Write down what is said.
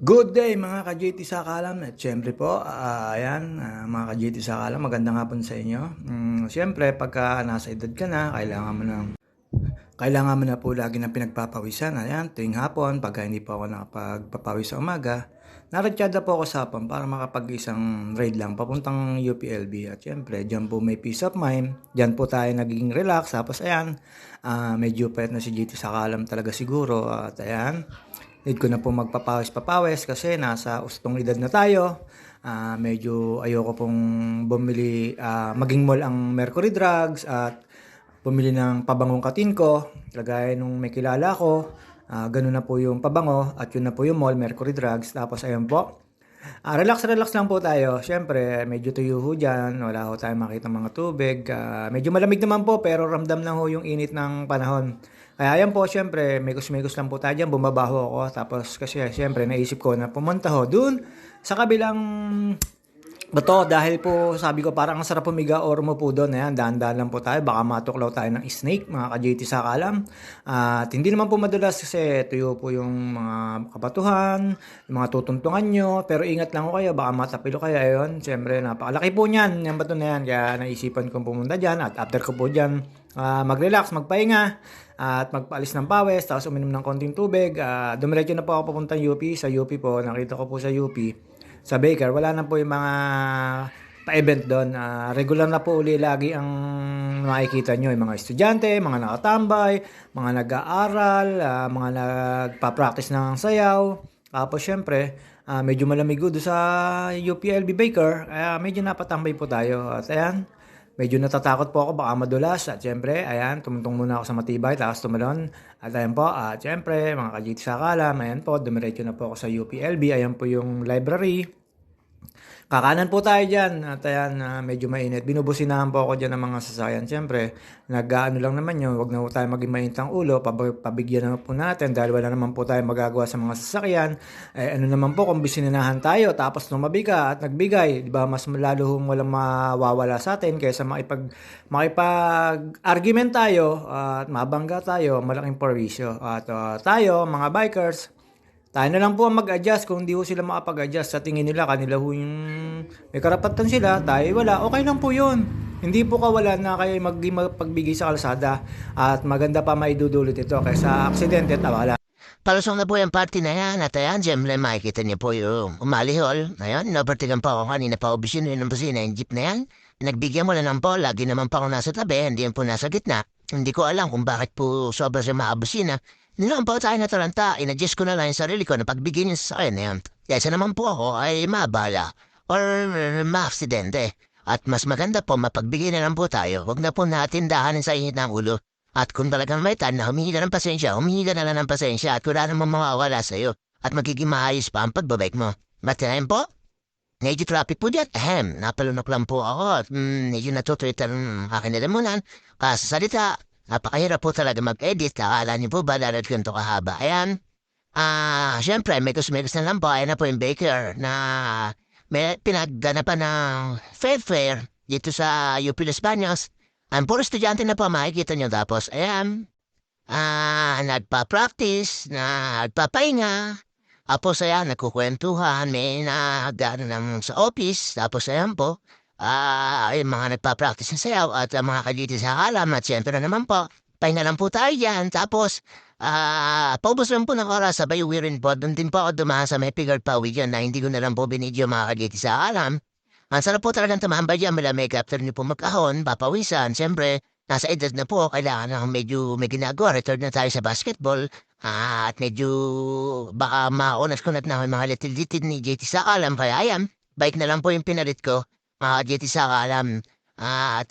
Good day mga ka-JT sa Kalam at syempre po, ah, ayan, ah, mga ka-JT sa Kalam, magandang hapon sa inyo. Mm, syempre, pagka nasa edad ka na, kailangan mo ng kailangan mo na po lagi ng pinagpapawisan. Ayan, tuwing hapon, pagka hindi po ako nakapagpapawis sa umaga, naradsyada po ako sa hapon para makapag isang raid lang papuntang UPLB. At syempre, dyan po may peace of mind. Dyan po tayo naging relax. Tapos ayan, ah, medyo pet na si JT sa Kalam talaga siguro. At ayan, need ko na po magpapawis-papawis kasi nasa ustong edad na tayo. Ah, medyo ayoko pong bumili, ah, maging mall ang Mercury Drugs at bumili ng pabangong katin ko. Kagaya nung may kilala ko, ah, ganun na po yung pabango at yun na po yung mall, Mercury Drugs. Tapos ayun po, Ah, relax, relax lang po tayo. Siyempre, medyo tuyo ho dyan. Wala ho tayong makita mga tubig. Ah, medyo malamig naman po, pero ramdam lang ho yung init ng panahon. Kaya yan po, siyempre, megos-megos lang po tayo dyan. Bumabaho ako. Tapos, kasi siyempre, naisip ko na pumunta ho dun sa kabilang Bato, dahil po sabi ko parang ang sarap pumiga or umupo doon. Ayan, dahan-dahan lang po tayo. Baka matuklaw tayo ng snake, mga ka-JT sa kalam. At hindi naman po madalas kasi tuyo po yung mga kabatuhan, yung mga tutuntungan nyo. Pero ingat lang ko kayo, baka matapilo kayo. Ayun, siyempre, napakalaki po niyan, yung bato na yan. Kaya naisipan kong pumunta dyan. At after ko po dyan, ah, mag-relax, magpahinga at magpaalis ng pawis, tapos uminom ng konting tubig. Uh, dumiretso na po ako papuntang UP. Sa UP po, nakita ko po sa UP sa Baker, wala na po yung mga pa-event doon. Uh, regular na po uli lagi ang makikita nyo. Yung mga estudyante, mga nakatambay, mga nag-aaral, uh, mga nagpa-practice ng sayaw. Tapos syempre, uh, medyo malamig doon sa UPLB Baker. Kaya medyo napatambay po tayo. At ayan, medyo natatakot po ako baka madulas. At syempre, ayan, tumuntong muna ako sa matibay, tapos tumalon. At ayan po, at syempre, mga kajit sa kalam, ayan po, dumiretso na po ako sa UPLB. Ayan po yung library. Kakanan po tayo dyan. At ayan, uh, medyo mainit. Binubusinahan po ako dyan ng mga sasakyan. Siyempre, nag-ano lang naman yun. Huwag na po tayo maging mainit ang ulo. Pab- pabigyan naman po natin dahil wala naman po tayo magagawa sa mga sasakyan. Eh, ano naman po kung bisininahan tayo tapos lumabi ka at nagbigay. Di ba? Mas lalo hong walang mawawala sa atin kaysa makipag, makipag-argument tayo uh, at mabangga tayo. Malaking perwisyo. At uh, tayo, mga bikers, tayo na lang po ang mag-adjust kung hindi ho sila makapag-adjust sa tingin nila kanila ho yung may karapatan sila, tayo wala. Okay lang po yun. Hindi po kawala na kayo mag magbigay sa kalsada at maganda pa maidudulot ito kaysa aksidente at wala. Palusong na po yung party na yan at ayan, Jemle, makikita niyo po yung umalihol. Ayan, napartigan pa ako kanina pa obisin yun ng busina yung jeep na yan. Nagbigyan mo na ng po, lagi naman pa ako nasa tabi, hindi po nasa gitna. Hindi ko alam kung bakit po sobra siya maabusina. Nilampaw tayo na taranta, inadjust ko na lang yung sarili ko na pagbigyan niya sa akin yan. Kaysa naman po ako ay mabala or maaksidente. At mas maganda po mapagbigay na lang po tayo. Huwag na po natin dahanin sa init ng ulo. At kung talagang may tan na humihi ka ng pasensya, humihi ka na lang ng pasensya at wala namang mawawala sa'yo. At magiging maayos pa ang pagbabike mo. Matinayin po? Medyo traffic po dyan. Ahem, napalunok lang po ako at mm, medyo natutulit ang akin nalamunan. Kasasalita, Napakahirap po talaga mag-edit. Akala niyo po ba dahil ganito kahaba? Ayan. Ah, uh, syempre, megos-megos na lang po. Ayan na po yung baker na may pinagganapan ng fair fair dito sa UP Los Baños. Ang puro estudyante na po makikita nyo tapos. Ayan. Ah, uh, nagpa-practice, nagpapahinga. Tapos ayan, nagkukwentuhan, may nagdaan ng sa office. Tapos ayan po, Ah, uh, mga nagpa-practice ng sayaw at uh, mga kaliti sa alam at siyempre na naman po, pahinga lang po tayo yan. Tapos, ah, uh, paubos lang po ng oras sa bayuwirin po. Doon din po ako dumahan sa may figure pawi dyan na hindi ko na lang po binidyo mga kaliti sa alam. Ang sarap po talagang tumambay dyan, malamig after niyo po magkahon, papawisan. Siyempre, nasa edad na po, kailangan na medyo may ginagawa. Return na tayo sa basketball. Ah, at medyo baka maunas ko na na mga little-little ni JT sa alam. Kaya ayan, bike na lang po yung pinalit ko. Mga uh, sa alam. Ah, at